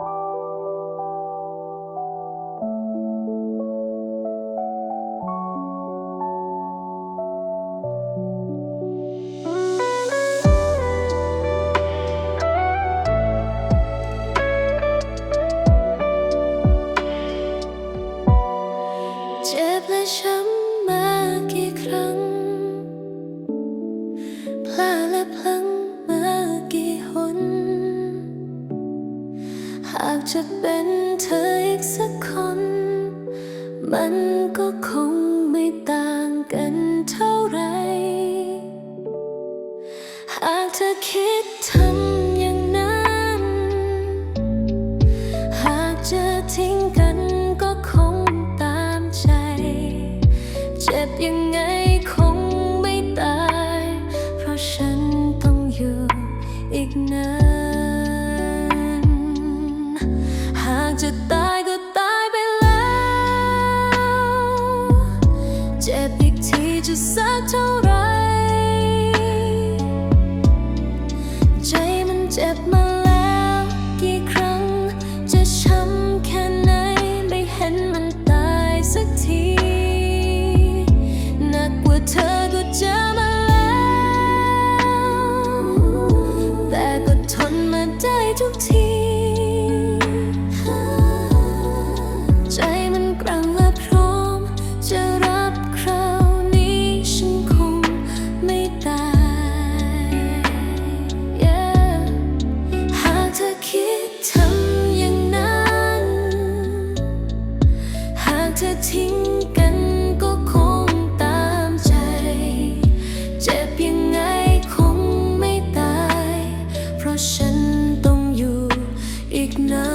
เากจะเป็นเธออีกสักคน มันก็คงไม่ต่างกันเท่าไร หากเธอคิดทำอย่างนั้น หากจะทิ้งกันก็คงตามใจ เจ็บยังไง จะตายก็ตายไปแล้ว เจ็บอีกทีจะสักเท่าไร ใจมันเจ็บมาแล้วกี่ครั้ง จะช้ำแค่ไหนไม่เห็นมันตายสักทีหนักกว่าเธอก็เจอมาแล้ว แต่ก็ทนมาได้ทุกที หาทิ้งกันก็คงตามใจ เจ็บยังไงคงไม่ตาย เพราะฉันต้องอยู่อีกนา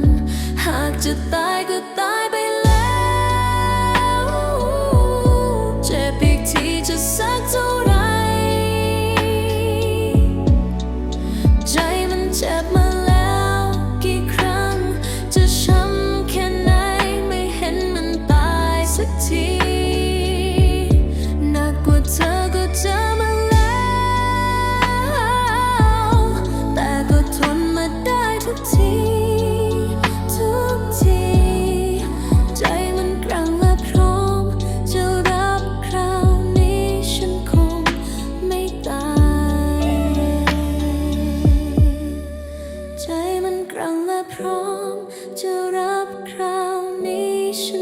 น หากจะตายก็ตาย พร้อมจะรับคราวนี้ฉัน